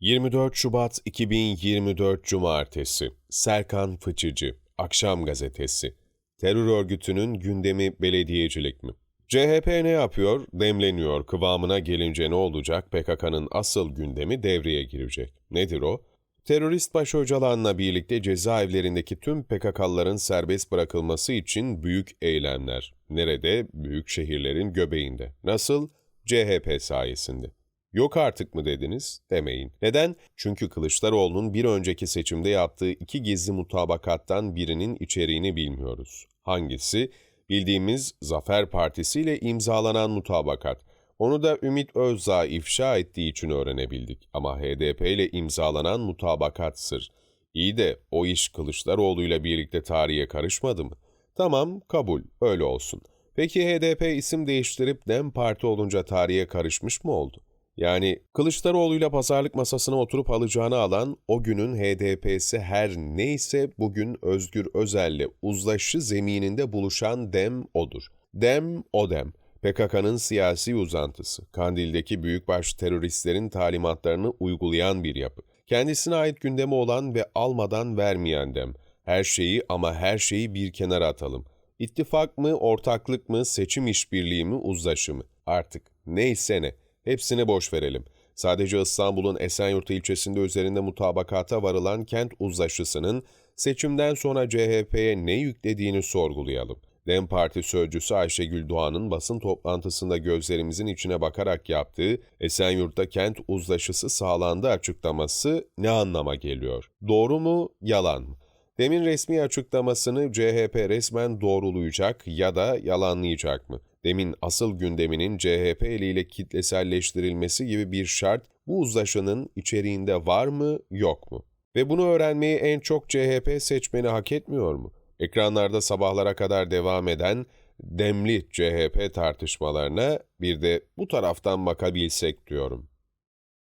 24 Şubat 2024 Cumartesi Serkan Fıçıcı Akşam Gazetesi Terör örgütünün gündemi belediyecilik mi? CHP ne yapıyor? Demleniyor. Kıvamına gelince ne olacak? PKK'nın asıl gündemi devreye girecek. Nedir o? Terörist başı Öcalan'la birlikte cezaevlerindeki tüm PKK'lıların serbest bırakılması için büyük eylemler. Nerede? Büyük şehirlerin göbeğinde. Nasıl? CHP sayesinde. Yok artık mı dediniz? Demeyin. Neden? Çünkü Kılıçdaroğlu'nun bir önceki seçimde yaptığı iki gizli mutabakattan birinin içeriğini bilmiyoruz. Hangisi? Bildiğimiz Zafer Partisi ile imzalanan mutabakat. Onu da Ümit Özdağ ifşa ettiği için öğrenebildik. Ama HDP ile imzalanan mutabakat sır. İyi de o iş Kılıçdaroğlu ile birlikte tarihe karışmadı mı? Tamam, kabul, öyle olsun. Peki HDP isim değiştirip DEM Parti olunca tarihe karışmış mı oldu? Yani Kılıçdaroğlu'yla pazarlık masasına oturup alacağını alan o günün HDP'si her neyse bugün Özgür Özel'le uzlaşı zemininde buluşan dem odur. Dem o dem. PKK'nın siyasi uzantısı, Kandil'deki büyükbaş teröristlerin talimatlarını uygulayan bir yapı. Kendisine ait gündemi olan ve almadan vermeyen dem. Her şeyi ama her şeyi bir kenara atalım. İttifak mı, ortaklık mı, seçim işbirliği mi, uzlaşı mı? Artık neyse ne. Hepsini boş verelim. Sadece İstanbul'un Esenyurt ilçesinde üzerinde mutabakata varılan kent uzlaşısının seçimden sonra CHP'ye ne yüklediğini sorgulayalım. DEM Parti sözcüsü Ayşegül Doğan'ın basın toplantısında gözlerimizin içine bakarak yaptığı Esenyurt'ta kent uzlaşısı sağlandı açıklaması ne anlama geliyor? Doğru mu, yalan mı? Demin resmi açıklamasını CHP resmen doğrulayacak ya da yalanlayacak mı? Demin asıl gündeminin CHP eliyle kitleselleştirilmesi gibi bir şart bu uzlaşının içeriğinde var mı, yok mu? Ve bunu öğrenmeyi en çok CHP seçmeni hak etmiyor mu? Ekranlarda sabahlara kadar devam eden demli CHP tartışmalarına bir de bu taraftan bakabilsek diyorum.